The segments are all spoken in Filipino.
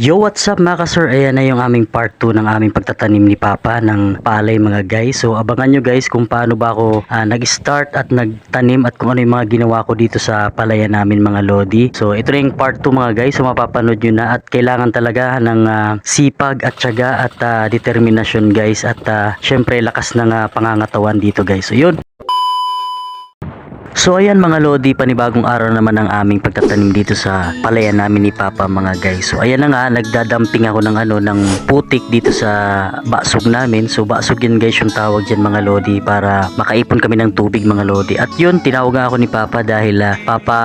Yo, what's up mga ka-sir? Ayan na yung aming part 2 ng aming pagtatanim ni Papa ng palay mga guys. So abangan nyo guys kung paano ba ako ah, nag-start at nagtanim at kung ano yung mga ginawa ko dito sa palayan namin mga lodi. So ito na yung part 2 mga guys. So mapapanood nyo na at kailangan talaga ng ah, sipag at syaga at ah, determinasyon guys. At ah, syempre lakas ng ah, pangangatawan dito guys. So yun. So ayan mga Lodi, panibagong araw naman ang aming pagtatanim dito sa palayan namin ni Papa mga guys. So ayan na nga, nagdadamping ako ng ano ng putik dito sa basog namin. So basog yan guys yung tawag dyan mga Lodi para makaipon kami ng tubig mga Lodi. At yun, tinawag nga ako ni Papa dahil ah, Papa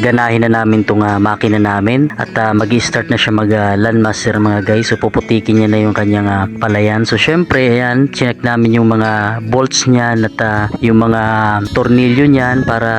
ganahin na namin tong ah, makina namin at uh, mag-start na siya mag ah, landmaster mga guys. So puputikin niya na yung kanyang ah, palayan. So syempre ayan, chinek namin yung mga bolts niyan at ah, yung mga tornilyo niyan para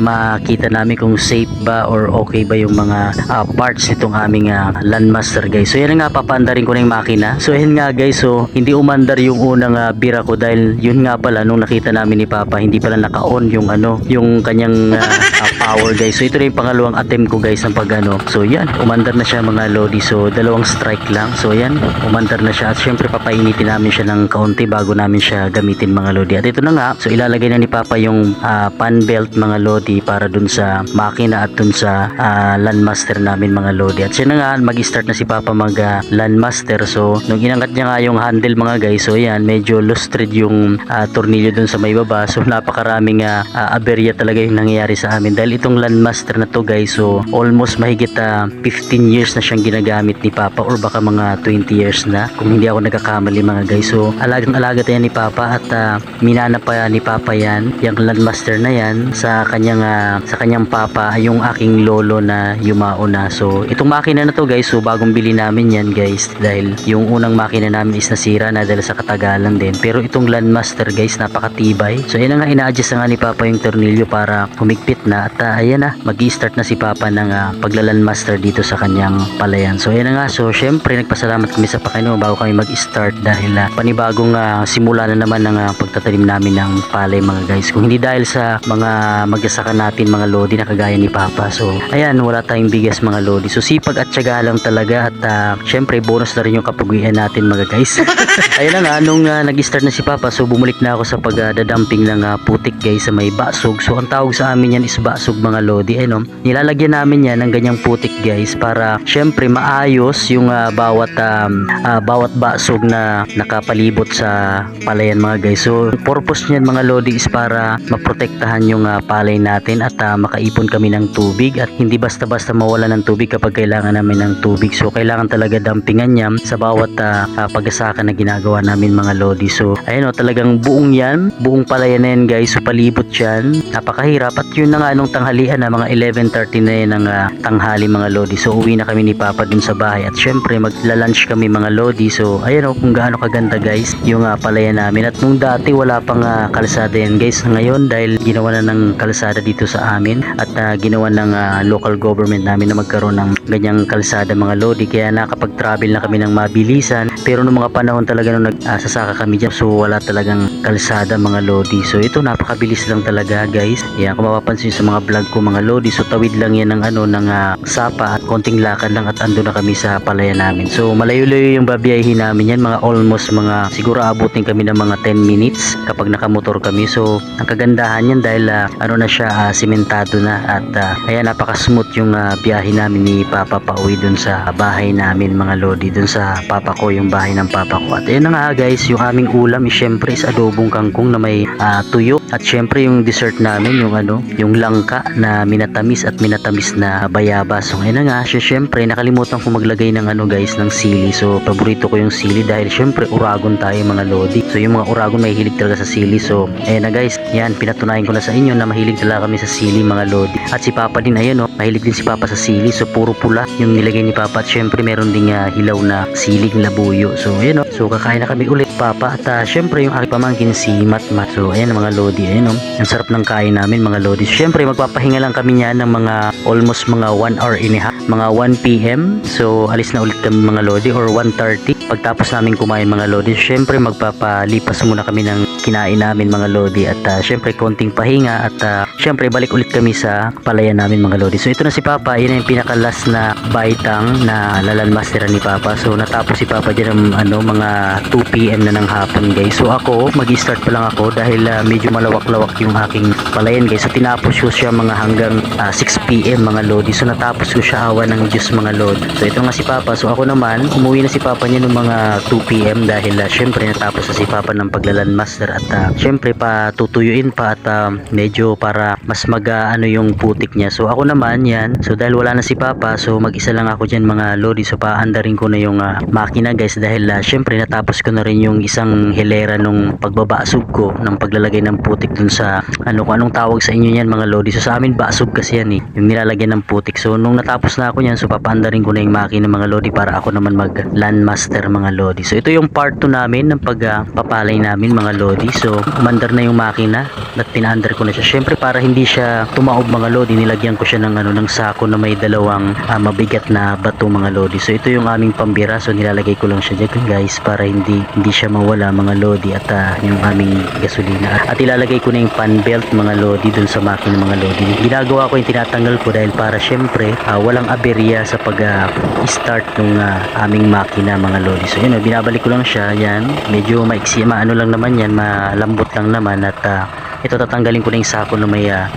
makita namin kung safe ba or okay ba yung mga ah, parts nitong aming ah, landmaster guys. So yan nga papaandarin ko na yung makina. So yan nga guys, so hindi umandar yung unang ah, bira ko dahil yun nga pala nung nakita namin ni Papa hindi pala naka-on yung ano, yung kanyang ah, power guys. So ito na yung pangalawang attempt ko guys ng pag ano. So yan, umandar na siya mga lodi. So dalawang strike lang. So yan, umandar na siya at syempre papainitin namin siya ng kaunti bago namin siya gamitin mga lodi. At ito na nga, so ilalagay na ni Papa yung ah, pan belt mga lodi para dun sa makina at dun sa ah, landmaster namin mga lodi. At siya na nga, mag-start na si Papa mag ah, landmaster. So nung inangat niya nga yung handle mga guys, so yan, medyo lustrad yung ah, tornilyo dun sa may baba. So napakaraming uh, aberya talaga yung nangyayari sa amin. Dahil itong landmaster na to guys, so almost mahigit ah, 15 years na siyang ginagamit ni Papa or baka mga 20 years na kung hindi ako nagkakamali mga guys. So alagang alaga tayo ni Papa at ah, minana pa ni Papa yan, yung landmaster na yan sa kanyang ah, sa kanyang papa yung aking lolo na yumao na. So itong makina na to guys, so bagong bili namin yan guys dahil yung unang makina namin is nasira na dahil sa katagalan din. Pero itong landmaster guys, napakatibay. So na nga ina-adjust na nga ni Papa yung tornilyo para humigpit na at ah, ayan na, mag-start na si Papa ng uh, paglalandmaster dito sa kanyang palayan. So yan na nga, so syempre nagpasalamat kami sa Panginoon bago kami mag-start dahil ah, panibagong ah, simula na naman ng ah, pagtatanim namin ng palay mga guys. Kung hindi dahil sa mga magsasaka natin mga lodi na kagaya ni Papa. So ayan, wala tayong bigas mga lodi. So sipag at syaga lang talaga at ah, syempre bonus na rin yung kapaguyan natin mga guys. ayan na nga, nung ah, nag-start na si Papa, so bumalik na ako sa pagdadamping ng ah, putik guys sa may basog. So ang tawag sa amin yan is basog mga lodi. Ano, nilalagyan namin yan ng ganyang putik guys para syempre maayos yung ah, bawat um, ah, bawat basog na nakapalibot sa palayan mga guys. So purpose niyan mga lodi is para maprotektahan yung ah, palay natin at ah, makaipon kami ng tubig at hindi basta-basta mawala ng tubig kapag kailangan namin ng tubig. So kailangan talaga dampingan niya sa bawat ah, ah, pag-asaka na ginagawa namin mga lodi. So ayun o talagang buong yan, buong palayan na yan guys. So palibot yan. Napakahirap at yun na nga nung tanghalian na mga 11.30 na yan ng ah, tanghali mga lodi. So uwi na kami ni Papa dun sa bahay at syempre magla-lunch kami mga lodi. So ayun o kung gaano kaganda guys yung ah, palayan namin. At nung dati wala pang ah, kalsada yan guys. Ngayon dahil ginawa na ng kalsada dito sa amin at ah, ginawa ng ah, local government namin na magkaroon ng ganyang kalsada mga lodi. Kaya nakapag-travel na kami ng mabilisan. Pero nung mga panahon talaga nung nagsasaka kami dyan so wala talagang kalsada mga lodi. So ito napakabilis lang talaga guys. Yan kung mapapansin sa mga vlog ko mga lodi. So tawid lang yan ng ano ng ah, sapa konting lakad lang at ando na kami sa palayan namin. So malayo-layo yung babiyahin namin yan mga almost mga siguro abutin kami ng mga 10 minutes kapag nakamotor kami. So ang kagandahan yan dahil ah, ano na siya ah, simentado na at ah, ayan napaka-smooth yung ah, biyahe namin ni Papa pauwi dun sa bahay namin mga lodi dun sa papa ko yung bahay ng papa ko. At ayun na nga guys yung aming ulam syempre is adobong kangkong na may ah, tuyo at syempre yung dessert namin yung ano yung langka na minatamis at minatamis na bayabas. So ayun na nga siya syempre nakalimutan ko maglagay ng ano guys ng sili. So paborito ko yung sili dahil syempre uragon tayo mga lodi. So yung mga uragon may hilig talaga sa sili. So ayun na guys yan pinatunayan ko na sa inyo na mahilig talaga kami sa sili mga lodi. At si Papa din ayun oh mahilig din si Papa sa sili. So puro pula yung nilagay ni Papa at syempre meron ding ah, hilaw na siling labuyo. So ayun oh so kakain na kami ulit Papa at ah, syempre yung aking pamangkin si Matmat. So ayan mga lodi ayun oh ang sarap ng kain namin mga lodi. So, syempre magpapahinga lang kami niyan ng mga almost mga 1 hour and a mga 1 p.m. So alis na ulit kami mga lodi or 1.30 pagtapos namin kumain mga lodi. Syempre magpapalipas muna kami ng kinain namin mga lodi at ah, syempre konting pahinga at ah, syempre balik ulit kami sa palayan namin mga lodi. So So ito na si Papa, yun yung pinakalas na baitang na lalanmasteran ni Papa. So natapos si Papa dyan ng ano, mga 2pm na ng hapon guys. So ako, mag-start pa lang ako dahil ah, medyo malawak-lawak yung aking palayan guys. So tinapos ko siya mga hanggang ah, 6pm mga lodi. So natapos ko siya awa ng Diyos mga lodi. So ito nga si Papa. So ako naman, umuwi na si Papa niya ng mga 2pm dahil ah, syempre natapos na si Papa ng paglalanmaster at ah, syempre pa tutuyuin pa at ah, medyo para mas mag ah, ano yung putik niya. So ako naman yan. So dahil wala na si Papa, so mag-isa lang ako dyan mga lodi. So paanda rin ko na yung ah, makina guys dahil ah, syempre natapos ko na rin yung isang hilera nung pagbabasog ko ng paglalagay ng putik dun sa ano kung anong tawag sa inyo yan mga lodi. So sa amin basog kasi yan eh. Yung nilalagyan ng putik. So nung natapos na ako yan, so papaanda rin ko na yung makina mga lodi para ako naman mag landmaster mga lodi. So ito yung part 2 namin ng pagpapalay namin mga lodi. So umandar na yung makina at pinaandar ko na siya. Syempre para hindi siya tumaob mga lodi, nilagyan ko siya ng ano ng sako na may dalawang ah, mabigat na bato mga lodi. So ito yung aming pambira. So nilalagay ko lang siya dyan guys para hindi hindi siya mawala mga lodi at ah, yung aming gasolina. At ilalagay ko na yung pan belt mga lodi dun sa makina mga lodi. Ginagawa ko yung tinatanggal ko dahil para syempre ah, walang aberya sa pag ah, start ng aming makina mga lodi. So yun, binabalik ko lang siya. Yan, medyo maiksi, maano lang naman yan, malambot lang naman at ah, ito tatanggalin ko na yung sako na may ah,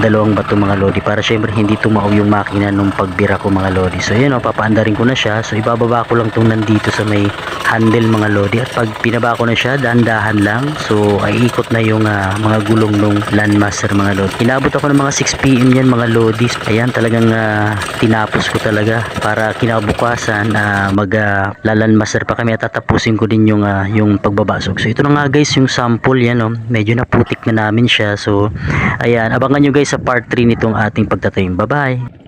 dalawang bato mga lodi para syempre hindi tumaob yung makina nung pagbira ko mga lodi. So yun, oh, papaandarin ko na siya. So ibababa ko lang tong nandito sa may handle mga lodi at pag pinaba ko na siya, dahan-dahan lang. So ay ikot na yung ah, mga gulong nung landmaster mga lodi. Inabot ako ng mga 6pm yan mga lodi. Ayan talagang ah, tinapos ko talaga para kinabukasan uh, mag ah, lalandmaster pa kami at tatapusin ko din yung ah, yung pagbabasog. So ito na nga guys yung sample yan oh. Medyo naputik na namin siya. So ayan, abangan nyo guys sa part 3 nitong ating pagtatanim. Bye bye!